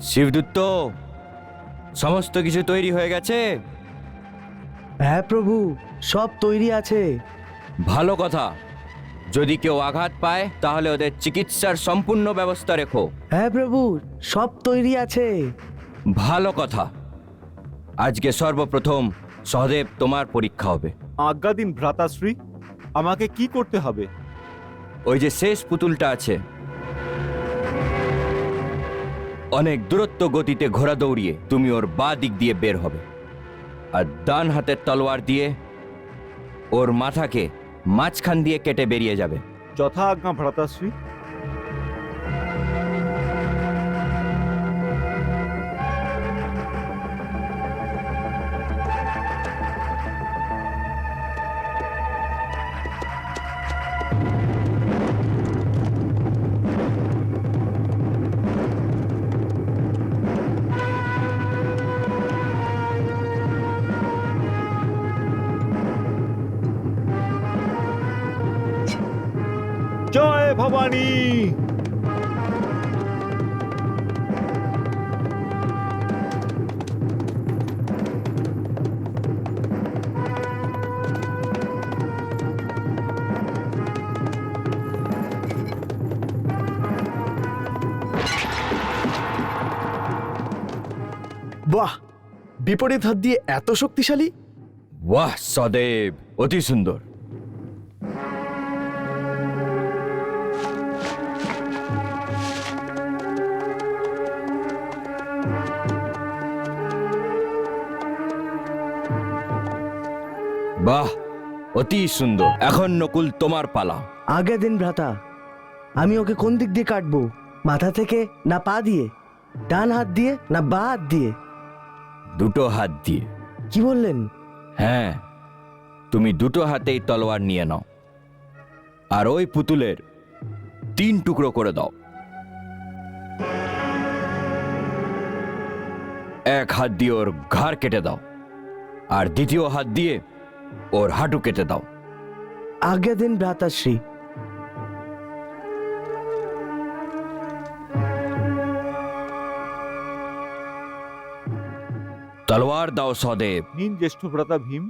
শিবদূত সমস্ত কিছু তৈরি হয়ে গেছে? হ্যাঁ প্রভু সব তৈরি আছে। ভালো কথা। যদি কেউ আঘাত পায় তাহলে ওদের চিকিৎসার সম্পূর্ণ ব্যবস্থা রেখো। হ্যাঁ প্রভু সব তৈরি আছে। ভালো কথা। আজকে সর্বপ্রথম সহদেব তোমার পরীক্ষা হবে। আজ্ঞা দিন ভ্রাতাশ্রী আমাকে কি করতে হবে? ওই যে শেষ পুতুলটা আছে অনেক দূরত্ব গতিতে ঘোড়া দৌড়িয়ে তুমি ওর বা দিক দিয়ে বের হবে। আর ডান হাতের তলোয়ার দিয়ে ওর মাথাকে মাঝখান দিয়ে কেটে বেরিয়ে যাবে। যথা আজ্ঞা ভ্রাতাশ্রী। জয় ভবানী। বাহ বিপরীত হাত দিয়ে এত শক্তিশালী? বাহ সদেব অতি সুন্দর। বাহ অতি সুন্দর। এখন নকুল তোমার পালা। আগে দিন ভ্রাতা আমি ওকে কোন দিক দিয়ে কাটবো? মাথা থেকে না পা দিয়ে? ডান হাত দিয়ে না বা হাত দিয়ে? দুটো হাত দিয়ে। কি বললেন? হ্যাঁ তুমি দুটো হাতেই তলোয়ার নিয়ে নাও। আর ওই পুতুলের তিন টুকরো করে দাও। এক হাত দিয়ে ওর ঘাড় কেটে দাও। আর দ্বিতীয় হাত দিয়ে ওর হাঁটু কেটে দাও আগে দিন ভ্রাতাশ্রী তলোয়ার দাও সদেব নিন জ্যেষ্ঠ ভ্রাতা ভীম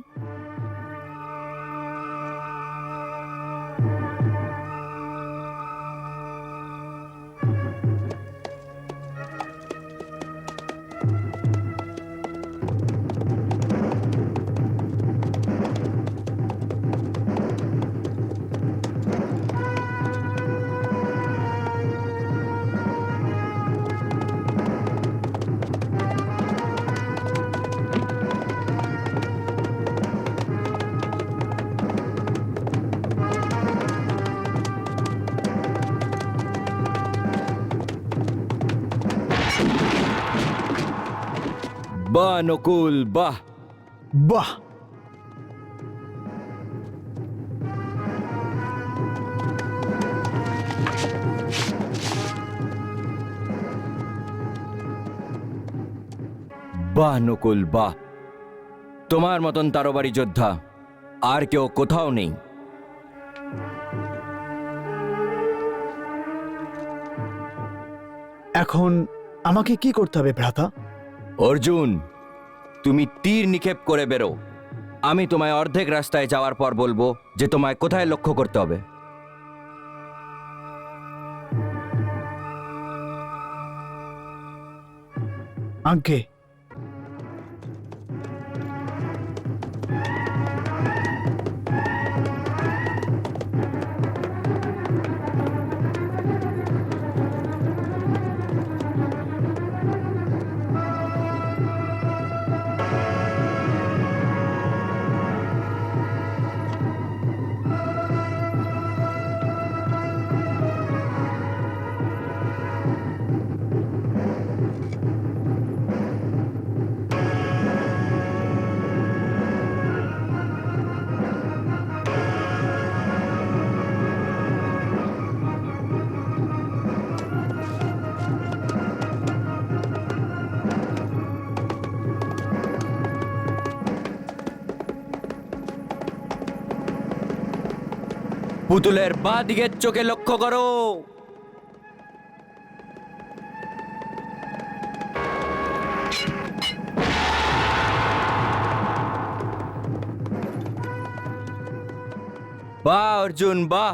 বাহ নকুল বাহ বাহ বাহ নকুল বাহ তোমার মতন তারবারি যোদ্ধা আর কেউ কোথাও নেই। এখন আমাকে কি করতে হবে ভ্রাতা? অর্জুন, তুমি তীর নিক্ষেপ করে বেরো। আমি তোমায় অর্ধেক রাস্তায় যাওয়ার পর বলব যে তোমায় কোথায় লক্ষ্য করতে হবে। আঙ্কে পুতুলের বা দিকের চোখে লক্ষ্য করো। বাহ অর্জুন বাহ।